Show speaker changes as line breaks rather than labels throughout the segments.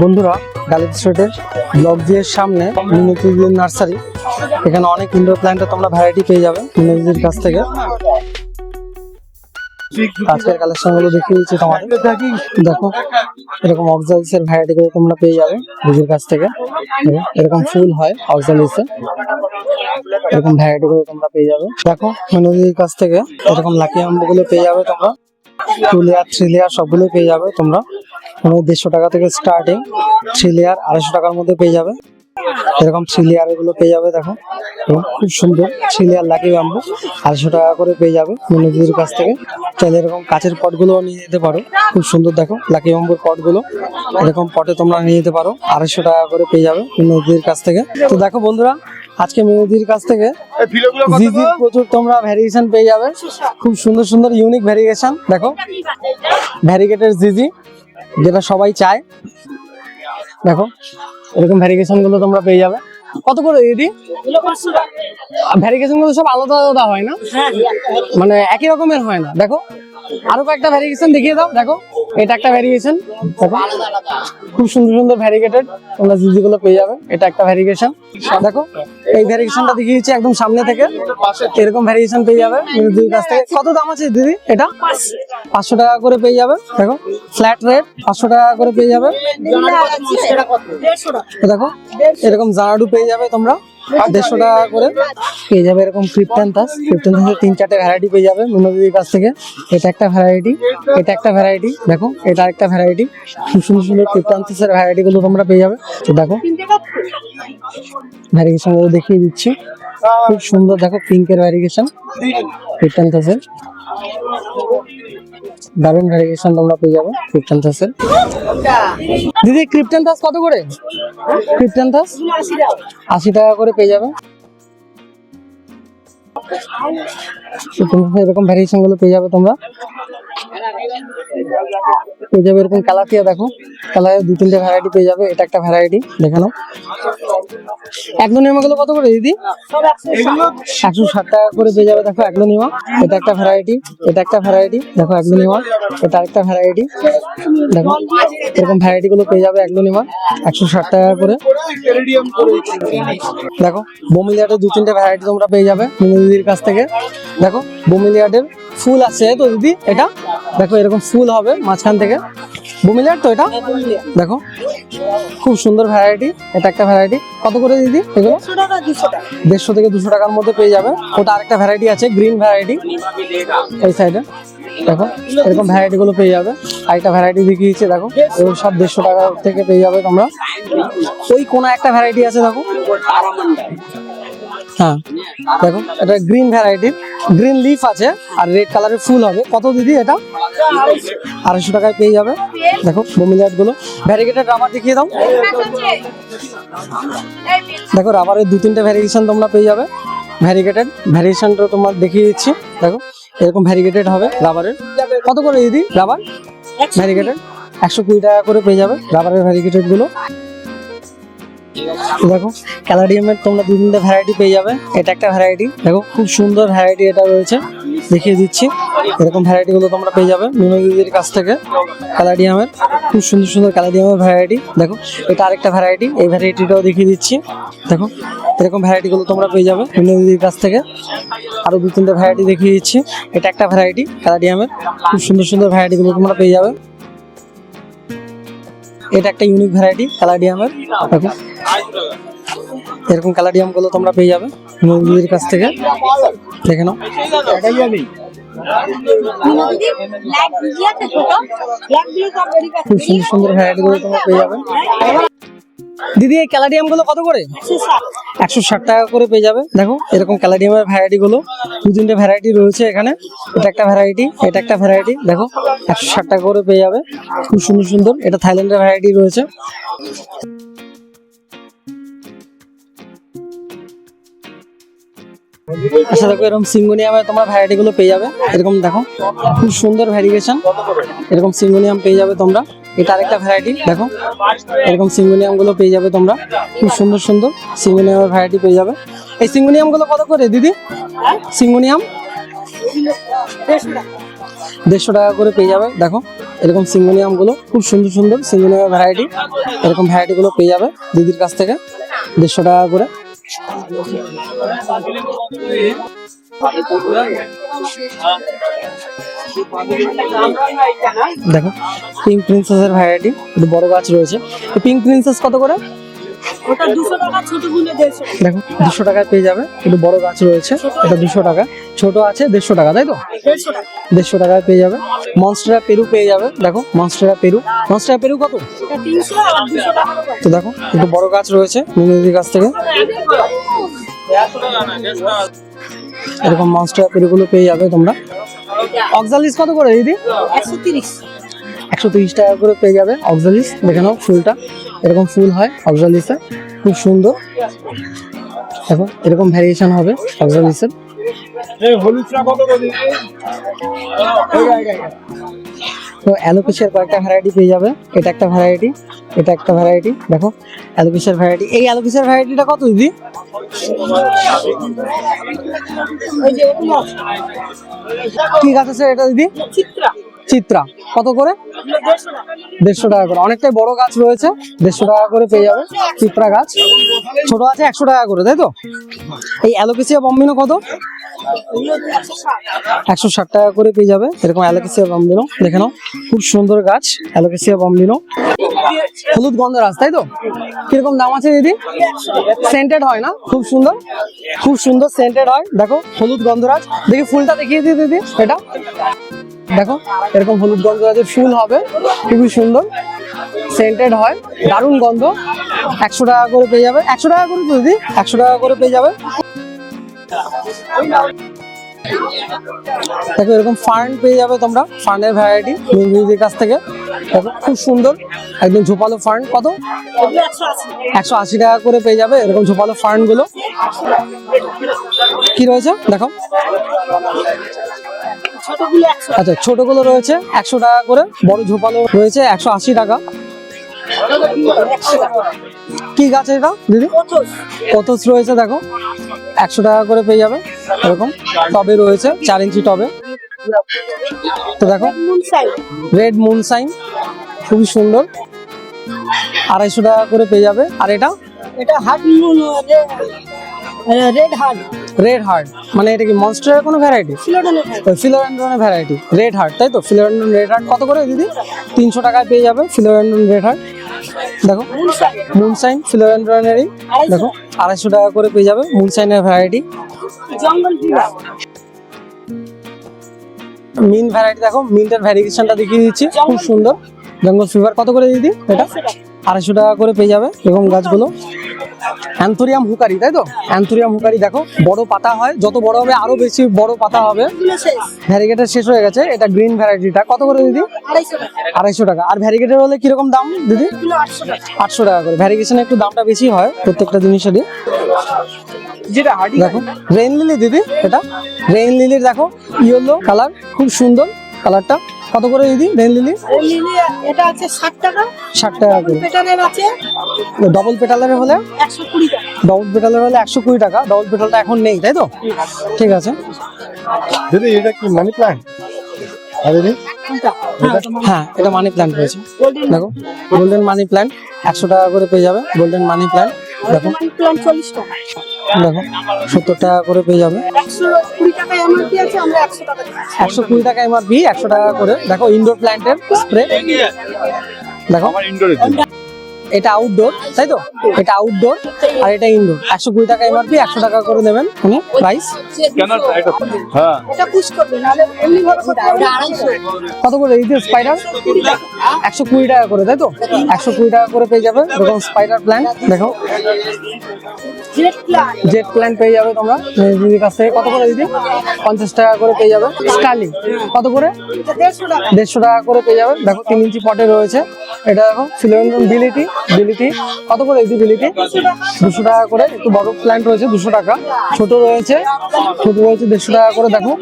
বন্ধুরা গালিপ স্ট্রিটের ব্লক দিয়ে সামনে মিনতিদির নার্সারি। এখানে অনেক ইনডোর প্ল্যান্টের তোমরা ভ্যারাইটি পেয়ে যাবে মিনতিদির কাছ থেকে। আজকের কালেকশনগুলো দেখিয়ে দিচ্ছি তোমাদের। দেখো, এরকম অক্সালিস এর ভ্যারাইটি গুলো তোমরা পেয়ে যাবে দিদির কাছ থেকে। এরকম ফুল হয় অক্সালিস এরকম ভ্যারাইটি গুলো তোমরা পেয়ে যাবে। দেখো মেনুদির কাছ থেকে এরকম লাকি আম্বগুলো পেয়ে যাবে তোমরা। টু লেয়ার থ্রি লেয়ার সবগুলো পেয়ে যাবে তোমরা। কোনো দেড়শো টাকা থেকে স্টার্টিং থ্রি লেয়ার আড়াইশো টাকার মধ্যে পেয়ে যাবে। এরকম থ্রি লেয়ার এগুলো পেয়ে যাবে দেখো। এবং খুব সুন্দর থ্রি লেয়ার লাকি ব্যাম্বু আড়াইশো টাকা করে পেয়ে যাবে মিনুদির কাছ থেকে। চাইলে এরকম কাচের পটগুলো নিয়ে যেতে পারো। খুব সুন্দর দেখো লাকি ব্যাম্বুর পটগুলো এরকম পটে তোমরা নিয়ে যেতে পারো আড়াইশো টাকা করে পেয়ে যাবে মিনুদির কাছ থেকে। তো দেখো বন্ধুরা আজকে মিনুদির কাছ থেকে জিজির প্রচুর তোমরা ভ্যারিয়েশন পেয়ে যাবে। খুব সুন্দর সুন্দর ইউনিক ভ্যারিয়েশন দেখো। ভ্যারিগেটের জিজি যেটা সবাই চায়। দেখো এরকম ভ্যারিগেশনগুলো তোমরা পেয়ে যাবে। কত করে দিদি? ভ্যারিগেশনগুলো সব আলাদা আলাদা হয় না? মানে একই রকমের হয় না। দেখো আরও কয়েকটা ভ্যারিগেশন দেখিয়ে দাও দেখো। এটা একটা ভ্যারিগেশন দেখো। খুব সুন্দর সুন্দর ভ্যারিগেটেড তোমরা জিজি গুলো পেয়ে যাবে। এটা একটা ভ্যারিগেশন দেখো। এই ভ্যারিগেশনটা দেখিয়েছি একদম সামনে থেকে। এরকম ভ্যারিয়েশন পেয়ে যাবে। দিদির কাছ থেকে কত দাম আছে দিদি? এটা? পাঁচশো টাকা করে পেয়ে যাবে দেখো। ফ্ল্যাট রেট পাঁচশো টাকা করে পেয়ে যাবে। দেখো এরকম জানাডু পেয়ে যাবে তোমরা। দেড়শো টাকা করে। পেয়ে যাবে এরকম ক্রিপ্টান্থাস ক্রিপ্টান্থাসের তিন চারটে ভ্যারাইটি পেয়ে যাবে নুনো দিদির কাছ থেকে। এটা একটা ভ্যারাইটি এটা একটা ভ্যারাইটি দেখো, এটা একটা ভ্যারাইটি খুব সুন্দর সুন্দর ক্রিপ্টান্থাসের ভ্যারাইটি গুলো তোমরা পেয়ে যাবে। তো দেখো ভ্যারিগেশন দেখিয়ে দিচ্ছি। খুব সুন্দর, দেখো পিঙ্কের ভ্যারিগেশন ক্রিপ্টান্থাসের দারুণ ভ্যারিয়েশন তোমরা পেয়ে যাবে ক্রিপ্টান্থাসের দিদি ক্রিপ্টান্থাস কত করে? ক্রিপ্টান্থাস আশি টাকা করে পেয়ে যাবে। এরকম ভ্যারিয়েশনগুলো পেয়ে যাবে তোমরা। পেয়ে যাবে এরকম কালাতিয়া দেখো। কালারের দু তিনটে ভ্যারাইটি পেয়ে যাবে। এটা একটা ভ্যারাইটি দেখে নাও একদনিমা গুলো কত করে দিদি? একশো ষাট টাকা করে পেয়ে যাবে, দেখো একদম একদনিমা এটা একটা ভ্যারাইটি এটা একটা ভ্যারাইটি দেখো একদম একদনিমা এটা একটা ভ্যারাইটি দেখো। এরকম ভ্যারাইটি গুলো পেয়ে যাবে একদম একদনিমা একশো ষাট টাকা করে। দেখো বোমিলিয়াটের দু তিনটে ভ্যারাইটি তোমরা পেয়ে যাবে। দিদির কাছ থেকে। দেখো, বোমিলিয়াটের ফুল আছে তো দিদি? এটা? দেখো এরকম ফুল হবে মাঝখান থেকে। বোমিলিয়াট তো এটা? দেখো খুব সুন্দর ভ্যারাইটি এটা একটা ভ্যারাইটি কত করে দিদি এগুলো? দেড়শো থেকে দুশো টাকার মধ্যে পেয়ে যাবে। ওটা আরেকটা ভ্যারাইটি আছে গ্রিন ভ্যারাইটি এই সাইডে দেখো এরকম ভ্যারাইটি গুলো পেয়ে যাবে। আরেকটা ভ্যারাইটি দেখিয়েছে দেখো। এগুলো সব দেড়শো টাকা থেকে পেয়ে যাবে তোমরা। ওই কোন একটা ভ্যারাইটি আছে দেখো। হ্যাঁ দেখো এটা গ্রিন ভ্যারাইটির গ্রিন লিফ আছে আর রেড কালারের ফুল হবে। কত দিদি এটা? আড়াইশো টাকায় পেয়ে যাবে। দেখো বোমিলিয়াটগুলো। ভ্যারিগেটেড রাবার দেখিয়ে দাও। দেখো রাবারের দু তিনটে ভ্যারিয়েশন তোমরা পেয়ে যাবে। ভ্যারিগেটেড ভ্যারিয়েশনটা তোমার দেখিয়ে দিচ্ছি। দেখো, এরকম ভ্যারিগেটেড হবে রাবারের কত করে দিদি রাবার ভ্যারিগেটেড একশো কুড়ি টাকা করে পেয়ে যাবে রাবারের ভ্যারিগেটেডগুলো। দেখো ক্যালাডিয়ামের তোমরা তিনটে ভ্যারাইটি পেয়ে যাবে। এটা একটা ভ্যারাইটি দেখো, খুব সুন্দর ভ্যারাইটি এটা রয়েছে। দেখিয়ে দিচ্ছি। এরকম ভ্যারাইটি গুলো তোমরা পেয়ে যাবে মিনো দিদির কাছ থেকে ক্যালাডিয়ামের খুব সুন্দর সুন্দর ক্যালাডিয়ামের ভ্যারাইটি দেখো, এটা আরেকটা ভ্যারাইটি এই ভ্যারাইটিটাও দেখিয়ে দিচ্ছি। দেখো, এরকম ভ্যারাইটি গুলো তোমরা পেয়ে যাবে মিনো দিদির কাছ থেকে। আরও দু তিনটে ভ্যারাইটি দেখিয়ে দিচ্ছি। এটা একটা ভ্যারাইটি ক্যালাডিয়ামের খুব সুন্দর সুন্দর ভ্যারাইটি গুলো তোমরা পেয়ে যাবে। এটা একটা ইউনিক ভ্যারাইটি ক্যালাডিয়ামের দেখো এরকম কালাডিয়ামগুলো তোমরা পেয়ে যাবে মুরগির কাছ থেকে। দেখে নাও। খুব সুন্দর সুন্দর ভ্যারাইটি গুলো তোমরা পেয়ে যাবে। দিদি, এই ক্যালাডিয়ামগুলো কত করে? একশো ষাট টাকা করে পেয়ে যাবে। দেখো, এরকম ক্যালাডিয়ামের ভ্যারাইটি গুলো। দু তিনটে ভ্যারাইটি রয়েছে এখানে। এটা একটা ভ্যারাইটি এটা একটা ভ্যারাইটি দেখো, একশো ষাট টাকা করে পেয়ে যাবে। খুব সুন্দর সুন্দর। এটা থাইল্যান্ডের ভ্যারাইটি রয়েছে। আচ্ছা দেখো এরকম সিঙ্গোনিয়ামের তোমার ভ্যারাইটি গুলো পেয়ে যাবে। এরকম দেখো, খুব সুন্দর ভ্যারিয়েশন এরকম সিঙ্গোনিয়াম পেয়ে যাবে তোমরা। এটা আরেকটা ভ্যারাইটি দেখো। এরকম সিঙ্গোনিয়ামগুলো পেয়ে যাবে তোমরা। খুব সুন্দর সুন্দর সিঙ্গোনিয়ামের ভ্যারাইটি পেয়ে যাবে। এই সিঙ্গোনিয়ামগুলো কত করে, দিদি? সিঙ্গোনিয়াম? দেড়শো টাকা করে পেয়ে যাবে, দেখো। এরকম সিঙ্গোনিয়ামগুলো খুব সুন্দর সুন্দর সিঙ্গোনিয়ামের ভ্যারাইটি এরকম ভ্যারাইটি গুলো পেয়ে যাবে দিদির কাছ থেকে, দেড়শো টাকা করে। দেখো পিঙ্ক প্রিন্সেসের ভ্যারাইটি বড় গাছ রয়েছে। পিঙ্ক প্রিন্সেস কত করে?
ওটা দুশো টাকা ছোটগুলো দেড়শো
দেখো দুশো টাকায় পেয়ে যাবে। একটু বড় গাছ রয়েছে এটা দুশো টাকা। ছোট আছে দেড়শো টাকা তাই তো?
দেড়শো
টাকায় পেয়ে যাবে। মনস্টেরা পেরু পেয়ে যাবে। দেখো মনস্টেরা পেরু মনস্টেরা পেরু কত?
এটা তিনশো আর দুশো টাকা
তো দেখো একটু বড় গাছ রয়েছে মিনিদির কাছ থেকে। এরকম মনস্টেরা পেরুগুলো পেয়ে যাবে তোমরা। অক্সালিস কত করে দিদি?
একশো তিরিশ।
একশো তিরিশ টাকা করে পেয়ে যাবে অক্সালিস দেখে নাও ফুলটা। এরকম ফুল হয় অক্সালিসে খুব সুন্দর। দেখো এরকম ভ্যারিয়েশন হবে অক্সালিসের তো অ্যালোকেশিয়ার কয়েকটা ভ্যারাইটি পেয়ে যাবে। এটা একটা ভ্যারাইটি এটা একটা ভ্যারাইটি দেখো অ্যালোকেশিয়ার ভ্যারাইটি এই অ্যালোকেশিয়ার ভ্যারাইটিটা কত দিদি
এগুলো আছে।
কি গাছ আছে এটা দিদি
চিত্রা।
চিত্রা। কত করে?
দেড়শো টাকা
করে। অনেকটাই বড় গাছ রয়েছে, দেড়শো টাকা করে পেয়ে যাবে চিত্রা গাছ। ছোট আছে একশো টাকা করে, তাই তো? এই অ্যালোকেসিয়া বম্বিনো কত?
একশো ষাট
টাকা করে পেয়ে যাবে, এরকম অ্যালোকেসিয়া বম্বিনো। দেখে নাও, খুব সুন্দর গাছ অ্যালোকেসিয়া বম্বিনো। হলুদ গন্ধরাজ তাই তো? কীরকম দাম আছে দিদি? সেন্টেড হয় না? খুব সুন্দর? খুব সুন্দর সেন্টেড হয়। দেখো, হলুদ গন্ধরাজ দেখি ফুলটা দেখিয়ে দিই দিদি, এটা। দেখো, এরকম হলুদ গন্ধ আছে, ফুল হবে, খুবই সুন্দর সেন্টেড হয়, দারুণ গন্ধ, একশো টাকা করে পেয়ে যাবে, একশো টাকা করে দিদি, একশো টাকা করে পেয়ে যাবে। দেখো, এরকম ফার্ন পেয়ে যাবে তোমরা, ফার্নের ভ্যারাইটি মিনজিদের কাছ থেকে। দেখো, খুব সুন্দর, একদম ঝোপালো ফার্ন, কত?
একশো আশি
টাকা করে পেয়ে যাবে, এরকম ঝোপালো ফার্নগুলো কি রয়েছে? দেখো। আচ্ছা ছোটগুলো রয়েছে একশো টাকা করে বড় ঝোপালো রয়েছে একশো আশি টাকা। কি গাছ এটা দিদি? পতস রয়েছে দেখো। একশো টাকা করে পেয়ে যাবে এরকম। টবে রয়েছে চার ইঞ্চি টবে। তো দেখো রেড মুন সাইন খুবই সুন্দর। আড়াইশো টাকা করে পেয়ে যাবে। আর এটা?
এটা moon red hard
red heart মানে এটা কি মনস্টারের কোনো ভ্যারাইটি ফিলোরেন্ড্রনের ভ্যারাইটি রেড হার্ট তাই তো? ফিলোরেন্ড্রন রেড হার্ট কত করে দিদি? তিনশো টাকায় পেয়ে যাবে ফিলোরেন্ড্রন রেড হার্ট দেখো
মুন
মুনসাইন ফিলোরেন্ড্রনেরই দেখো আড়াইশো টাকা করে পেয়ে যাবে মুনসাইনের ভ্যারাইটি মিন ভ্যারাইটি দেখো মিন্টের ভ্যারিয়েশনটা দেখিয়ে দিচ্ছি। খুব সুন্দর। জঙ্গল ফিভার কত করে দিদি? এটা? আড়াইশো টাকা করে পেয়ে যাবে। এবং গাছগুলো? অ্যান্থোরিয়াম হুকারি তাই তো? অ্যান্থোরিয়াম হুকারি দেখো বড় পাতা হয়। যত বড় হবে আরও বেশি বড় পাতা হবে। ভ্যারিগেটের শেষ হয়ে গেছে। এটা গ্রিন ভ্যারাইটিটা। কত করে দিদি?
আড়াইশো টাকা।
আর ভ্যারিগেটের হলে কীরকম দাম দিদি?
আটশো টাকা
আটশো টাকা করে। ভ্যারিগেশনে একটু দামটা বেশি হয় প্রত্যেকটা জিনিসেরই।
যেটা হার্ডি
দেখো রেইন লিলি দিদি এটা? রেইন লিলির দেখো ইয়েলো কালার খুব সুন্দর কালারটা। কত করে দিদি রেইন লিলি
লিলি এটা আছে ষাট টাকা।
ষাট টাকা করে।
পেটারের আছে।
ডবল পেটালের হলে?
একশো কুড়ি টাকা।
ডবল পেটালের হলে একশো কুড়ি টাকা। ডবল পেটালটা এখন নেই তাই তো? ঠিক আছে।
দিদি এটা কি মানি প্ল্যান্ট আর দিদি?
হ্যাঁ এটা মানি প্ল্যান্ট রয়েছে। দেখো গোল্ডেন মানি প্ল্যান্ট একশো টাকা করে পেয়ে যাবে। গোল্ডেন মানি প্ল্যান্ট দেখো।
মানি প্ল্যান্ট চল্লিশ টাকা।
দেখো সত্তর টাকা করে পেয়ে যাবে।
একশো কুড়ি টাকা এমআরপি আছে একশো টাকা
করে। দেখো ইনডোর প্ল্যান্টের স্প্রে দেখো। এটা আউটডোর তাই তো? এটা আউটডোর আর এটা ইনডোর একশো কুড়ি টাকা এমআরপি একশো টাকা করে দেবেন উনি প্রাইস
হ্যাঁ।
কত করে? এই যে স্পাইডার একশো কুড়ি টাকা করে তাই তো? একশো কুড়ি টাকা করে পেয়ে যাবে। এরকম স্পাইডার প্ল্যান দেখো।
জেট প্ল্যান
পেয়ে যাবে তোমরা। দিদির কাছ থেকে কত করে দিদি? পঞ্চাশ টাকা করে পেয়ে যাবে। স্টার্লিং কত করে?
দেড়শো টাকা।
করে পেয়ে যাবে। দেখো তিন ইঞ্চি পটে রয়েছে। এটা দেখো ফিলোমেন্ডন বিলিটি বিলিটি কত করে দিদি বিলিটি দুশো টাকা করে, একটু বড় প্ল্যান্ট রয়েছে, দুশো টাকা। ছোট রয়েছে ছোট রয়েছে, দেড়শো টাকা করে দেখো।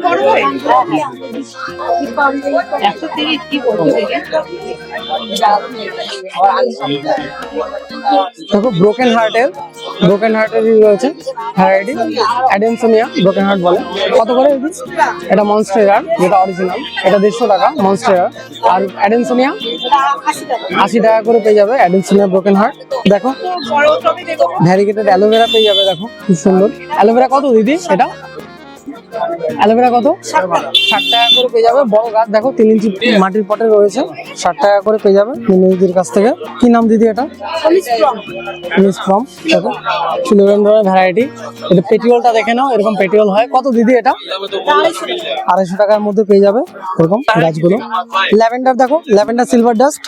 দেখো ব্রোকেন হার্টের ব্রোকেন হার্টেরই রয়েছে। অ্যাডেনসোনিয়া ব্রোকেন হার্ট বলে। কত করে এটা? মনস্টেরার যেটা অরিজিনাল এটা দেড়শো টাকা মনস্টেরার আর অ্যাডেনসোনিয়া
আশি টাকা
করে পেয়ে যাবে অ্যাডেনসোনিয়া ব্রোকেন হার্ট দেখো। ভ্যারিগেটেড অ্যালোভেরা পেয়ে যাবে দেখো। খুব সুন্দর। অ্যালোভেরা কত দিদি? এটা অ্যালোভেরা কত? ষাট টাকা। করে পেয়ে যাবে। বড় গাছ দেখো তিন ইঞ্চি মাটির পটে রয়েছে। ষাট টাকা করে পেয়ে যাবে দিদির কাছ থেকে। কি নাম দিদি এটা? ফ্রম। দেখো ফিলোডেন্ড্রনের ভ্যারাইটি। এটা পেটিওলটা দেখে নাও এরকম পেটিওল হয়। কত দিদি এটা?
আড়াইশো
টাকার মধ্যে পেয়ে যাবে এরকম গাছগুলো। ল্যাভেন্ডার দেখো ল্যাভেন্ডার সিলভার ডাস্ট।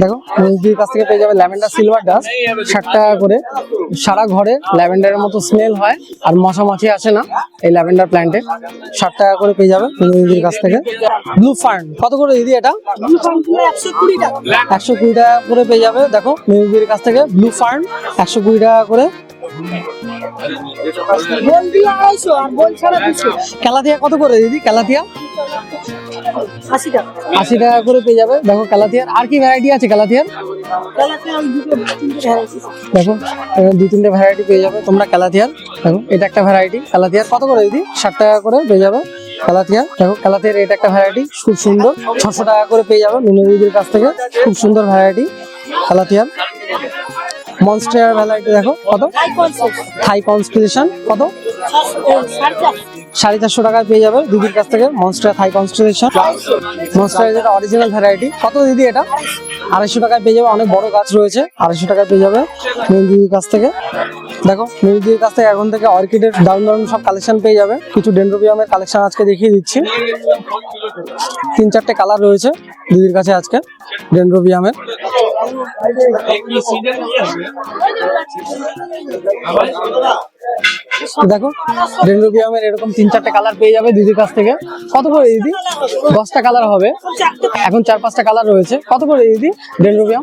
দেখো দিদির কাছ থেকে পেয়ে যাবে ল্যাভেন্ডার সিলভার ডাস্ট। ষাট টাকা করে সারা ঘরে ল্যাভেন্ডারের মতো স্মেল হয়। আর মশা মাছি আসে না এই ল্যাভেন্ডার প্ল্যান্টে ষাট টাকা করে পেয়ে যাবে দিদির কাছ থেকে। ব্লু ফার্ন কত করে দিদি এটা?
একশো কুড়ি টাকা
করে পেয়ে যাবে দেখো মিউজির কাছ থেকে। ব্লু ফার্ন একশো কুড়ি টাকা করে। কালাতিয়া কত করে দিদি? কালাতিয়া?
আশি টাকা।
আশি টাকা করে পেয়ে যাবে। দেখো কালাতিয়ার আর কি ভ্যারাইটি আছে কালাতিয়ার দেখো দুই তিনটে ভ্যারাইটি পেয়ে যাবে তোমরা কালাতিয়ার দেখো এটা একটা ভ্যারাইটি কালাতিয়ার কত করে দিদি? ষাট টাকা করে পেয়ে যাবে কালাতিয়ার দেখো কালাতিয়ার এটা একটা ভ্যারাইটি খুব সুন্দর। ছশো টাকা করে পেয়ে যাবে মিনু দিদির কাছ থেকে। খুব সুন্দর ভ্যারাইটি কালাতিয়ার মনস্টার ভ্যারাইটি দেখো কত? থাই কনস্টিলেশন কত?
সাড়ে চারশো
টাকায় পেয়ে যাবে দিদির কাছ থেকে মনস্টার থাই কনস্টিলেশন মনস্টার যেটা অরিজিনাল ভ্যারাইটি কত দিদি এটা? আড়াইশো টাকায় পেয়ে যাবে, অনেক বড় গাছ রয়েছে, আড়াইশো টাকায় পেয়ে যাবে দিদির কাছ থেকে। দেখো দিদির কাছ থেকে এখন থেকে অর্কিডের দারুণ দারুণ সব কালেকশন পেয়ে যাবে। কিছু ডেন্ড্রোবিয়ামের কালেকশন আজকে দেখিয়ে দিচ্ছি। তিন চারটে কালার রয়েছে দিদির কাছে আজকে ডেন্ড্রোবিয়ামের দেখো ডেন্ড্রোবিয়ামের এরকম তিন চারটে কালার পেয়ে যাবে দিদির কাছ থেকে। কত করে দিদি? দশটা কালার হবে। এখন চার পাঁচটা কালার রয়েছে। কত করে দিদি ডেন্ড্রোবিয়াম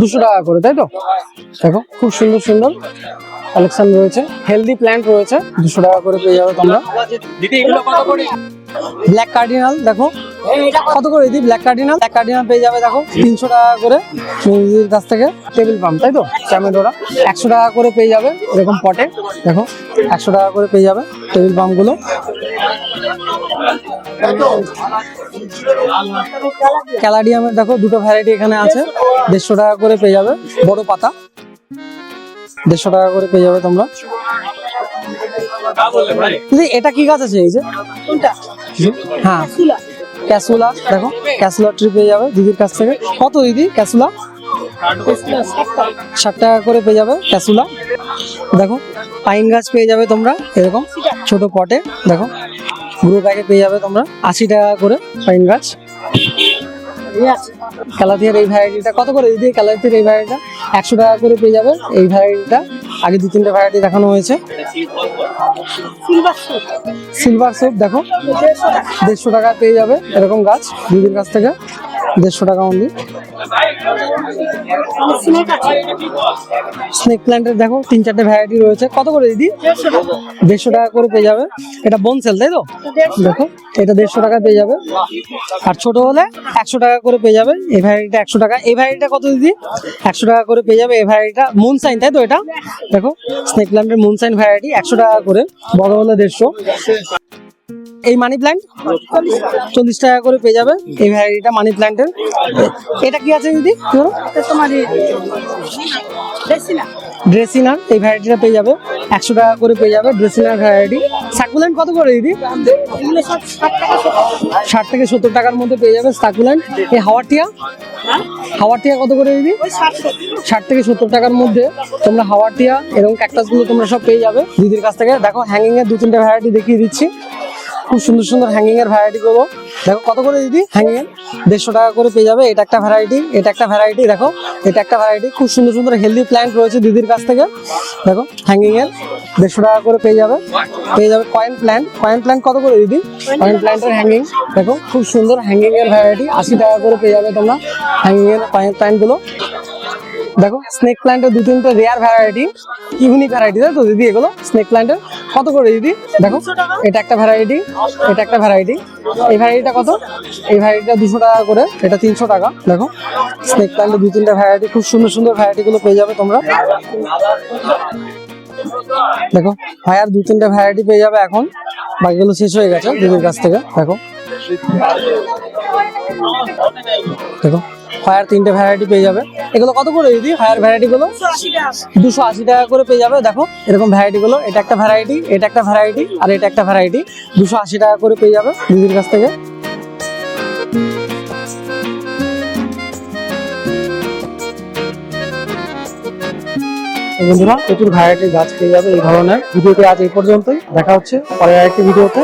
দুশো টাকা করে তাই তো? দেখো খুব সুন্দর সুন্দর কালেকশন রয়েছে। হেলদি প্ল্যান্ট রয়েছে। দুশো টাকা করে পেয়ে যাবে তোমরা। ব্ল্যাক কার্ডিনাল দেখো। কত করে দিদি ব্ল্যাক কার্ডিনাল ব্ল্যাক কার্ডিনাল পেয়ে যাবে দেখো তিনশো টাকা করে দিদির কাছ থেকে টেবিল পাম্প তাই তো? টমেটোরা একশো টাকা করে পেয়ে যাবে এরকম পটে দেখো একশো টাকা করে পেয়ে যাবে টেবিল পাম্পগুলো। ক্যালাডিয়ামের দেখো দুটো ভ্যারাইটি এখানে আছে দেড়শো টাকা করে পেয়ে যাবে বড় পাতা। দেড়শো টাকা করে পেয়ে যাবে তোমরা। এটা কি গাছ আছে এই যে? হ্যাঁ। ক্যাসুলা, দেখো, ক্যাসুলা ট্রি পেয়ে যাবে দিদির কাছ থেকে। কত দিদি, ক্যাসুলা? ষাট টাকা করে পেয়ে যাবে ক্যাসুলা। দেখো, পাইন গাছ পেয়ে যাবে তোমরা, এরকম ছোট পটে দেখো গ্রো ব্যাগে পেয়ে যাবে তোমরা, আশি টাকা করে পাইন গাছ। কালাতিয়ার এই ভ্যারাইটিটা কত করে দিদি, কালাতিয়ার এই ভ্যারাইটিটা একশো টাকা করে পেয়ে যাবে এই ভ্যারাইটিটা আগে দু তিনটে ভ্যারাইটি দেখানো হয়েছে।
সিলভার
সুপ দেখো
দেড়শো টাকা
দেড়শো টাকা পেয়ে যাবে এরকম গাছ দিদির কাছ থেকে দেড়শো টাকা অনলি
স্নেক
প্ল্যান্টের দেখো, তিন চারটে ভ্যারাইটি রয়েছে। কত করে দিদি?
দেড়শো টাকা
করে পেয়ে যাবে। এটা বোনসেল তাই তো? দেখো, এটা দেড়শো টাকা পেয়ে যাবে। আর ছোট হলে একশো টাকা করে পেয়ে যাবে। এই ভ্যারাইটিটা একশো টাকা। এই ভ্যারাইটিটা কত দিদি? একশো টাকা করে পেয়ে যাবে। এই ভ্যারাইটিটা মুন সাইন তাই তো এটা? দেখো স্নেক প্ল্যান্টের মুন সাইন ভ্যারাইটি একশো টাকা করে। বড় হলে দেড়শো। এই মানি প্ল্যান্ট চল্লিশ টাকা করে পেয়ে যাবে এই ভ্যারাইটিটা মানি প্ল্যান্টের এটা কি আছে দিদি?
তোমার
ড্রেসিনার এই ভ্যারাইটিটা পেয়ে যাবে। একশো টাকা করে পেয়ে যাবে ড্রেসিনার ভ্যারাইটি সাকুলেন্ট কত করে দিদি?
ষাট
থেকে সত্তর টাকার মধ্যে পেয়ে যাবে সাকুলেন্ট এই হাওয়াটিয়া?
হ্যাঁ?
হাওয়াটিয়া কত করে দিদি?
ষাট
থেকে সত্তর টাকার মধ্যে তোমরা হাওয়াটিয়া এরকম ক্যাকটাসগুলো তোমরা সব পেয়ে যাবে। দিদির কাছ থেকে। দেখো হ্যাঙ্গিং এর দু তিনটে ভ্যারাইটি দেখিয়ে দিচ্ছি। খুব সুন্দর সুন্দর হ্যাঙ্গিং এর ভ্যারাইটি গুলো। দেখো কত করে দিদি? হ্যাঙ্গিং এর দেড়শো টাকা করে পেয়ে যাবে। এটা একটা ভ্যারাইটি এটা একটা ভ্যারাইটি দেখো। এটা একটা ভ্যারাইটি খুব সুন্দর সুন্দর হেলদি প্ল্যান্ট রয়েছে দিদির কাছ থেকে। দেখো হ্যাঙ্গিং এর দেড়শো টাকা করে পেয়ে যাবে। পেয়ে যাবে কয়েন প্ল্যান্ট কয়েন প্ল্যান্ট কত করে দিদি? কয়েন প্ল্যান্টের হ্যাঙ্গিং দেখো খুব সুন্দর হ্যাঙ্গিং এর ভ্যারাইটি আশি টাকা করে পেয়ে যাবে তোমরা হ্যাঙ্গিং এর কয়েন প্ল্যান্টগুলো। দেখো স্নেক প্ল্যান্টের দু তিনটে রেয়ার ভ্যারাইটি ইউনিক ভ্যারাইটি তাই তো দিদি এগুলো? স্নেক প্ল্যান্টের কত করে দিদি? দেখো এটা একটা ভ্যারাইটি এটা একটা ভ্যারাইটি এই ভ্যারাইটিটা কত? এই ভ্যারাইটিটা দুশো টাকা করে এটা তিনশো টাকা। দেখো স্নেক প্ল্যান্টের দু তিনটে ভ্যারাইটি খুব সুন্দর সুন্দর ভ্যারাইটি গুলো পেয়ে যাবে তোমরা। দেখো ফায়ার দু তিনটে ভ্যারাইটি পেয়ে যাবে এখন। বাকিগুলো শেষ হয়ে গেছে দিদির কাছ থেকে। দেখো। দেখো ফায়ার তিনটে ভ্যারাইটি পেয়ে যাবে। এগুলো কত করে দিদি? ফায়ার ভ্যারাইটি গুলো?
আশি
দুশো আশি টাকা করে পেয়ে যাবে। দেখো, এরকম ভ্যারাইটি গুলো। এটা একটা ভ্যারাইটি এটা একটা ভ্যারাইটি আর এটা একটা ভ্যারাইটি দুশো আশি টাকা করে পেয়ে যাবে দিদির কাছ থেকে। বন্ধুরা, প্রচুর ভ্যারাইটির গাছ পেয়ে যাবে এই ধরনের। ভিডিওটি আজ এই পর্যন্তই। দেখা হচ্ছে পরের আরেকটি ভিডিওতে।